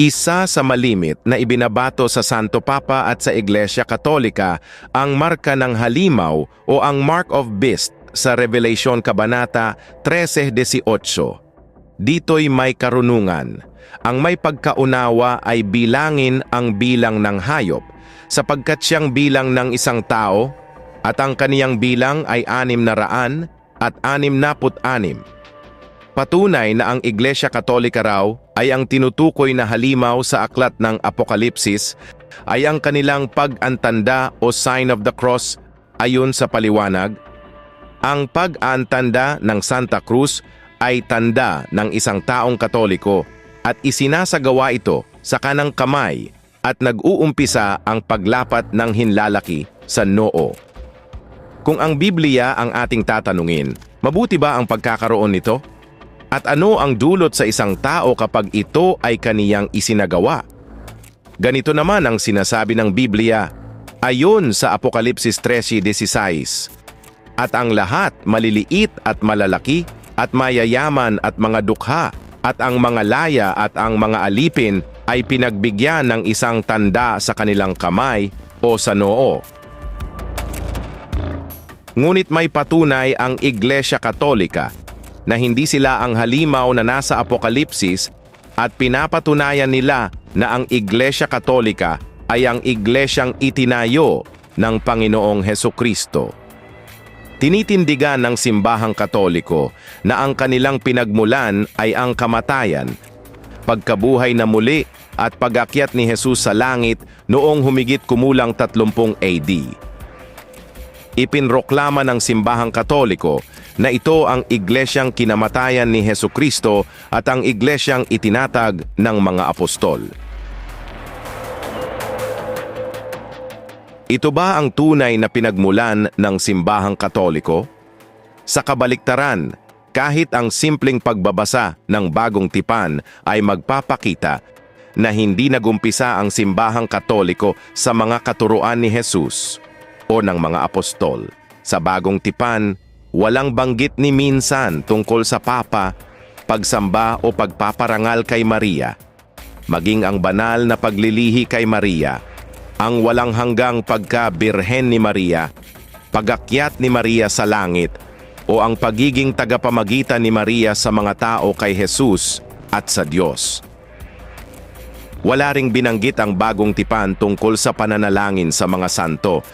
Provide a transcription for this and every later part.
Isa sa malimit na ibinabato sa Santo Papa at sa Iglesia Katolika ang marka ng halimaw o ang Mark of Beast sa Revelation Kabanata 13.18. Dito'y may karunungan. Ang may pagkaunawa ay bilangin ang bilang ng hayop, sapagkat siyang bilang ng isang tao, at ang kaniyang bilang ay anim na raan at anim naput anim. Patunay na ang Iglesia Katolika raw ay ang tinutukoy na halimaw sa aklat ng Apokalipsis ay ang kanilang pag-antanda o sign of the cross ayon sa paliwanag. Ang pag-antanda ng Santa Cruz ay tanda ng isang taong katoliko at isinasagawa ito sa kanang kamay at nag-uumpisa ang paglapat ng hinlalaki sa noo. Kung ang Biblia ang ating tatanungin, mabuti ba ang pagkakaroon nito? At ano ang dulot sa isang tao kapag ito ay kaniyang isinagawa? Ganito naman ang sinasabi ng Biblia ayon sa Apokalipsis 13.16. At ang lahat maliliit at malalaki at mayayaman at mga dukha at ang mga laya at ang mga alipin ay pinagbigyan ng isang tanda sa kanilang kamay o sa noo. Ngunit may patunay ang Iglesia Katolika na hindi sila ang halimaw na nasa Apokalipsis at pinapatunayan nila na ang Iglesia Katolika ay ang iglesyang itinayo ng Panginoong Heso Kristo. Tinitindigan ng simbahang katoliko na ang kanilang pinagmulan ay ang kamatayan, pagkabuhay na muli at pagakyat ni Jesus sa langit noong humigit kumulang 30 AD. Ipinroklama ng simbahang katoliko na ito ang iglesyang kinamatayan ni Heso Kristo at ang iglesyang itinatag ng mga apostol. Ito ba ang tunay na pinagmulan ng simbahang katoliko? Sa kabaliktaran, kahit ang simpleng pagbabasa ng bagong tipan ay magpapakita na hindi nagumpisa ang simbahang katoliko sa mga katuruan ni Jesus o ng mga apostol. Sa bagong tipan, walang banggit ni minsan tungkol sa Papa, pagsamba o pagpaparangal kay Maria. Maging ang banal na paglilihi kay Maria, ang walang hanggang pagka-birhen ni Maria, pagakyat ni Maria sa langit, o ang pagiging tagapamagitan ni Maria sa mga tao kay Jesus at sa Diyos. Wala ring binanggit ang bagong tipan tungkol sa pananalangin sa mga santo,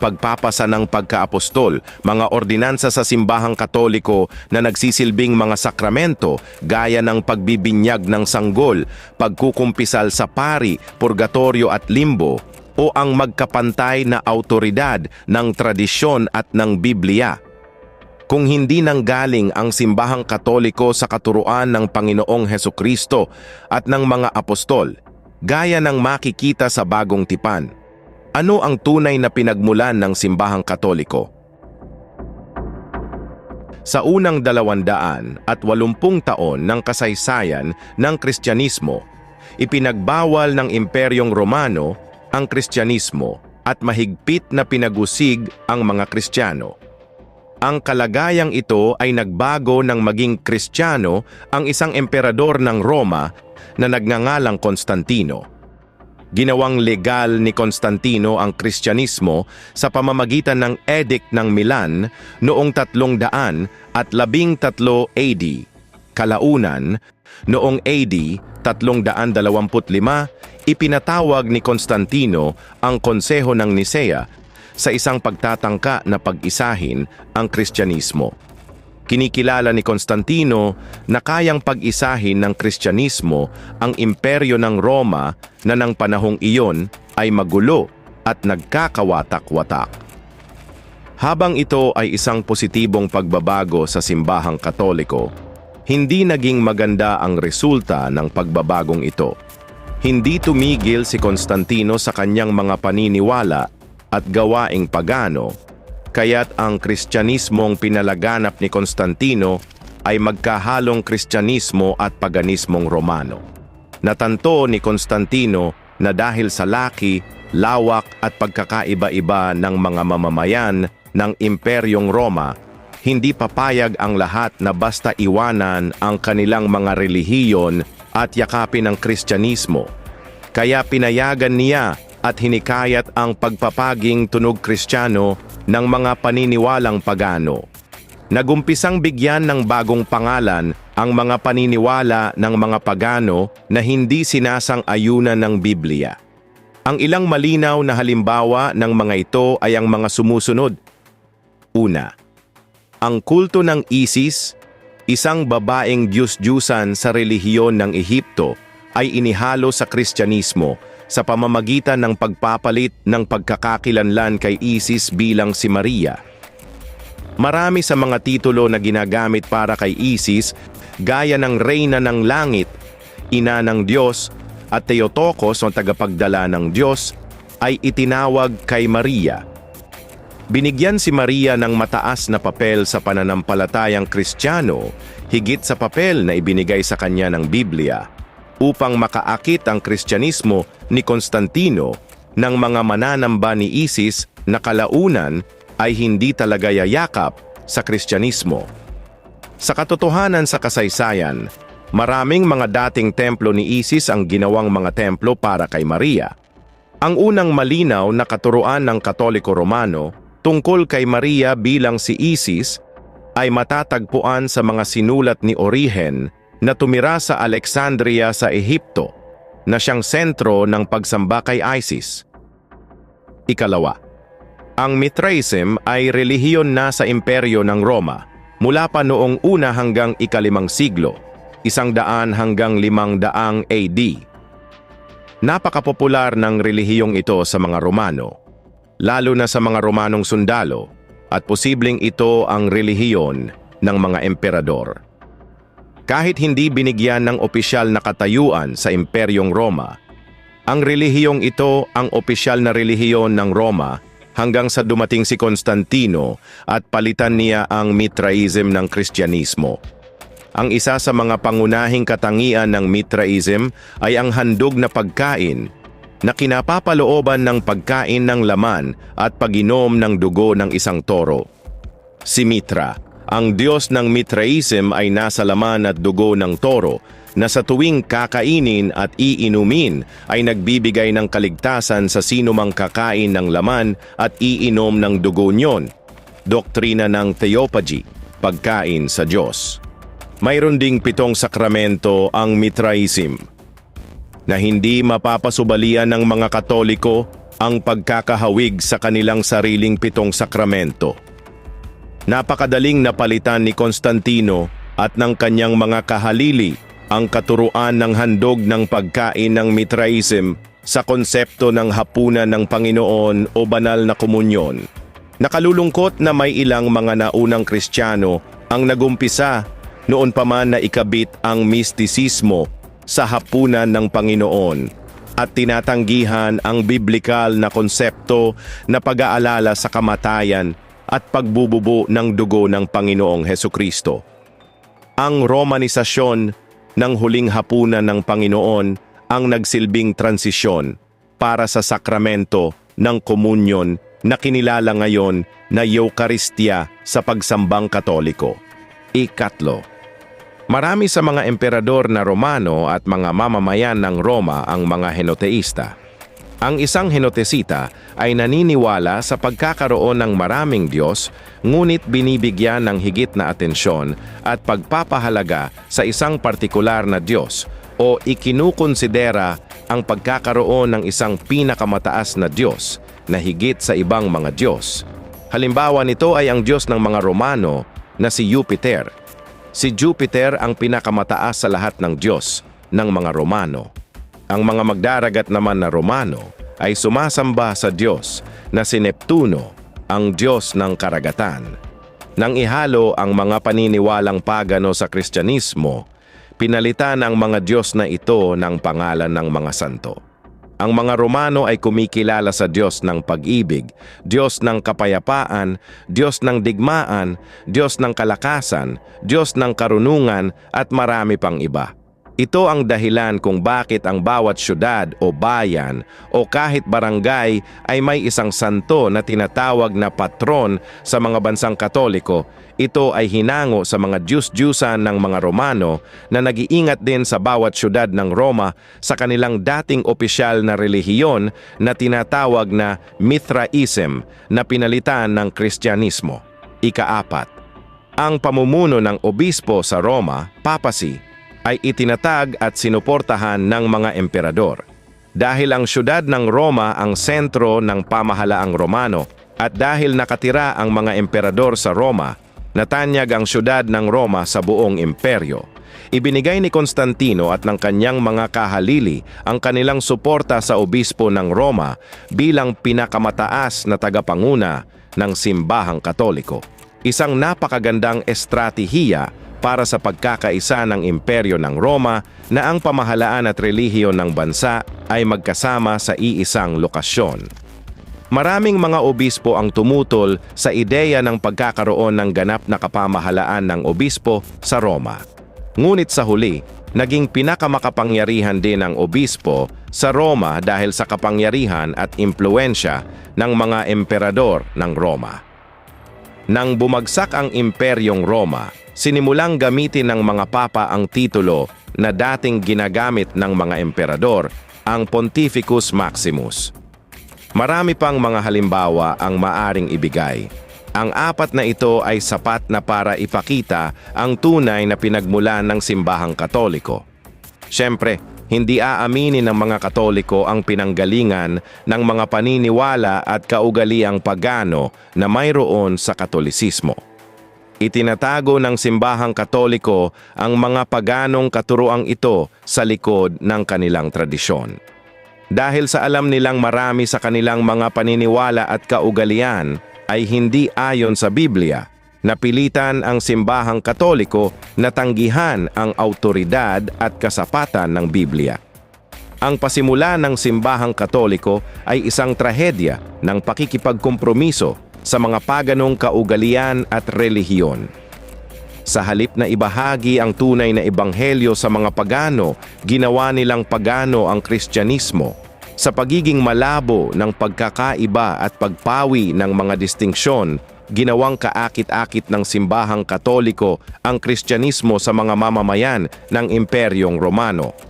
pagpapasa ng pagkaapostol, mga ordinansa sa simbahang katoliko na nagsisilbing mga sakramento gaya ng pagbibinyag ng sanggol, pagkukumpisal sa pari, purgatorio at limbo, o ang magkapantay na autoridad ng tradisyon at ng Biblia. Kung hindi nanggaling ang simbahang katoliko sa katuruan ng Panginoong Heso Kristo at ng mga apostol, gaya ng makikita sa bagong tipan, ano ang tunay na pinagmulan ng simbahang katoliko? Sa unang dalawandaan at walumpung taon ng kasaysayan ng Kristyanismo, ipinagbawal ng Imperyong Romano ang Kristyanismo at mahigpit na pinagusig ang mga Kristiyano. Ang kalagayang ito ay nagbago ng maging Kristiyano ang isang emperador ng Roma na nagngangalang Konstantino. Ginawang legal ni Konstantino ang Kristyanismo sa pamamagitan ng Edict ng Milan noong 300 at 13 AD. Kalaunan, noong AD 325, ipinatawag ni Konstantino ang Konseho ng Nisea sa isang pagtatangka na pag-isahin ang Kristyanismo. Kinikilala ni Konstantino na kayang pag-isahin ng Kristyanismo ang imperyo ng Roma na ng panahong iyon ay magulo at nagkakawatak-watak. Habang ito ay isang positibong pagbabago sa simbahang katoliko, hindi naging maganda ang resulta ng pagbabagong ito. Hindi tumigil si Konstantino sa kanyang mga paniniwala at gawaing pagano kaya't ang kristyanismong pinalaganap ni Konstantino ay magkahalong kristyanismo at paganismong Romano. Natanto ni Konstantino na dahil sa laki, lawak at pagkakaiba-iba ng mga mamamayan ng Imperyong Roma, hindi papayag ang lahat na basta iwanan ang kanilang mga relihiyon at yakapin ang Kristyanismo. Kaya pinayagan niya at hinikayat ang pagpapaging tunog Kristiyano ng mga paniniwalang pagano. Nagumpisang bigyan ng bagong pangalan ang mga paniniwala ng mga pagano na hindi sinasang-ayunan ng Biblia. Ang ilang malinaw na halimbawa ng mga ito ay ang mga sumusunod. Una, ang kulto ng Isis, isang babaeng Diyos-Diyusan sa relihiyon ng Ehipto, ay inihalo sa Kristyanismo sa pamamagitan ng pagpapalit ng pagkakakilanlan kay Isis bilang si Maria. Marami sa mga titulo na ginagamit para kay Isis, gaya ng Reyna ng Langit, Ina ng Diyos, at Theotokos o tagapagdala ng Diyos, ay itinawag kay Maria. Binigyan si Maria ng mataas na papel sa pananampalatayang Kristiyano, higit sa papel na ibinigay sa kanya ng Biblia, upang makaakit ang Kristyanismo ni Konstantino ng mga mananamba ni Isis na kalaunan ay hindi talaga yayakap sa Kristyanismo. Sa katotohanan sa kasaysayan, maraming mga dating templo ni Isis ang ginawang mga templo para kay Maria. Ang unang malinaw na katuruan ng Katoliko Romano tungkol kay Maria bilang si Isis ay matatagpuan sa mga sinulat ni Origen na tumira sa Alexandria sa Ehipto na siyang sentro ng pagsamba kay Isis. Ikalawa, ang Mithraism ay relihiyon na sa imperyo ng Roma mula pa noong una hanggang ikalimang siglo, isang daan hanggang limang daang AD. Napakapopular ng relihiyong ito sa mga Romano, lalo na sa mga Romanong sundalo at posibleng ito ang relihiyon ng mga emperador. Kahit hindi binigyan ng opisyal na katayuan sa Imperyong Roma, ang relihiyong ito ang opisyal na relihiyon ng Roma hanggang sa dumating si Constantino at palitan niya ang Mithraism ng Kristyanismo. Ang isa sa mga pangunahing katangian ng Mithraism ay ang handog na pagkain na kinapapalooban ng pagkain ng laman at paginom ng dugo ng isang toro. Si Mitra, ang Diyos ng Mithraism ay nasa laman at dugo ng toro na sa tuwing kakainin at iinumin ay nagbibigay ng kaligtasan sa sino mang kakain ng laman at iinom ng dugo niyon. Doktrina ng Theophagy, pagkain sa Diyos. Mayroon ding pitong sakramento ang Mithraism na hindi mapapasubalian ng mga Katoliko ang pagkakahawig sa kanilang sariling pitong sakramento. Napakadaling napalitan ni Konstantino at ng kanyang mga kahalili ang katuruan ng handog ng pagkain ng Mithraism sa konsepto ng hapunan ng Panginoon o banal na komunyon. Nakalulungkot na may ilang mga naunang Kristiyano ang nagumpisa noon pa man na ikabit ang mistisismo sa hapunan ng Panginoon at tinatanggihan ang biblikal na konsepto na pag-aalala sa kamatayan at pagbububo ng dugo ng Panginoong Heso Kristo. Ang romanisasyon ng huling hapunan ng Panginoon ang nagsilbing transisyon para sa sakramento ng komunyon na kinilala ngayon na Eucharistia sa pagsambang katoliko. Ikatlo, Marami sa mga emperador na Romano at mga mamamayan ng Roma ang mga henoteista. Ang isang henotesita ay naniniwala sa pagkakaroon ng maraming Diyos ngunit binibigyan ng higit na atensyon at pagpapahalaga sa isang partikular na Diyos o ikinukonsidera ang pagkakaroon ng isang pinakamataas na Diyos na higit sa ibang mga Diyos. Halimbawa nito ay ang Diyos ng mga Romano na si Jupiter Si Jupiter ang pinakamataas sa lahat ng Diyos ng mga Romano. Ang mga magdaragat naman na Romano ay sumasamba sa Diyos na si Neptuno, ang Diyos ng karagatan. Nang ihalo ang mga paniniwalang pagano sa Kristyanismo, pinalitan ang mga Diyos na ito ng pangalan ng mga santo. Ang mga Romano ay kumikilala sa Diyos ng pag-ibig, Diyos ng kapayapaan, Diyos ng digmaan, Diyos ng kalakasan, Diyos ng karunungan at marami pang iba. Ito ang dahilan kung bakit ang bawat syudad o bayan o kahit barangay ay may isang santo na tinatawag na patron sa mga bansang katoliko. Ito ay hinango sa mga Diyos-Diyusan ng mga Romano na nag-iingat din sa bawat syudad ng Roma sa kanilang dating opisyal na relihiyon na tinatawag na Mithraism na pinalitan ng Kristyanismo. Ikaapat, ang pamumuno ng obispo sa Roma, papacy, ay itinatag at sinuportahan ng mga emperador. Dahil ang syudad ng Roma ang sentro ng pamahalaang Romano at dahil nakatira ang mga emperador sa Roma, natanyag ang syudad ng Roma sa buong imperyo. Ibinigay ni Konstantino at ng kanyang mga kahalili ang kanilang suporta sa obispo ng Roma bilang pinakamataas na tagapanguna ng simbahang katoliko. Isang napakagandang estratehiya para sa pagkakaisa ng imperyo ng Roma na ang pamahalaan at relihiyon ng bansa ay magkasama sa iisang lokasyon. Maraming mga obispo ang tumutol sa ideya ng pagkakaroon ng ganap na kapamahalaan ng obispo sa Roma. Ngunit sa huli, naging pinakamakapangyarihan din ang obispo sa Roma dahil sa kapangyarihan at impluensya ng mga emperador ng Roma. Nang bumagsak ang imperyong Roma, sinimulang gamitin ng mga papa ang titulo na dating ginagamit ng mga emperador, ang Pontificus Maximus. Marami pang mga halimbawa ang maaring ibigay. Ang apat na ito ay sapat na para ipakita ang tunay na pinagmulan ng simbahang katoliko. Siyempre, hindi aaminin ng mga katoliko ang pinanggalingan ng mga paniniwala at kaugaliang pagano na mayroon sa katolisismo. Itinatago ng simbahang katoliko ang mga paganong katuroang ito sa likod ng kanilang tradisyon. Dahil sa alam nilang marami sa kanilang mga paniniwala at kaugalian ay hindi ayon sa Biblia, napilitan ang simbahang katoliko na tanggihan ang autoridad at kasapatan ng Biblia. Ang pasimula ng simbahang katoliko ay isang trahedya ng pakikipagkompromiso sa mga paganong kaugalian at relihiyon. Sa halip na ibahagi ang tunay na ebanghelyo sa mga pagano, ginawa nilang pagano ang Kristyanismo. Sa pagiging malabo ng pagkakaiba at pagpawi ng mga distinksyon, ginawang kaakit-akit ng simbahang katoliko ang Kristyanismo sa mga mamamayan ng Imperyong Romano.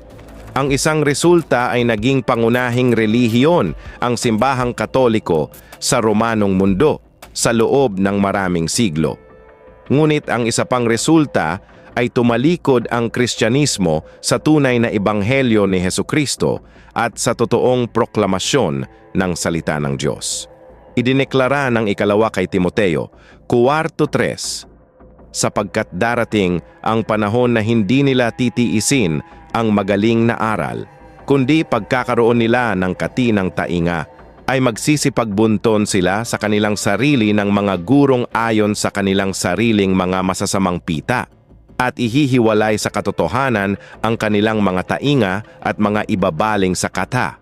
Ang isang resulta ay naging pangunahing relihiyon ang simbahang katoliko sa Romanong mundo sa loob ng maraming siglo. Ngunit ang isa pang resulta ay tumalikod ang Kristyanismo sa tunay na ebanghelyo ni Heso Kristo at sa totoong proklamasyon ng salita ng Diyos. Idineklara ng ikalawa kay Timoteo, Kuwarto 3, sapagkat darating ang panahon na hindi nila titiisin ang magaling na aral, kundi pagkakaroon nila ng katinang tainga, ay magsisipagbunton sila sa kanilang sarili ng mga gurong ayon sa kanilang sariling mga masasamang pita at ihihiwalay sa katotohanan ang kanilang mga tainga at mga ibabaling sa kata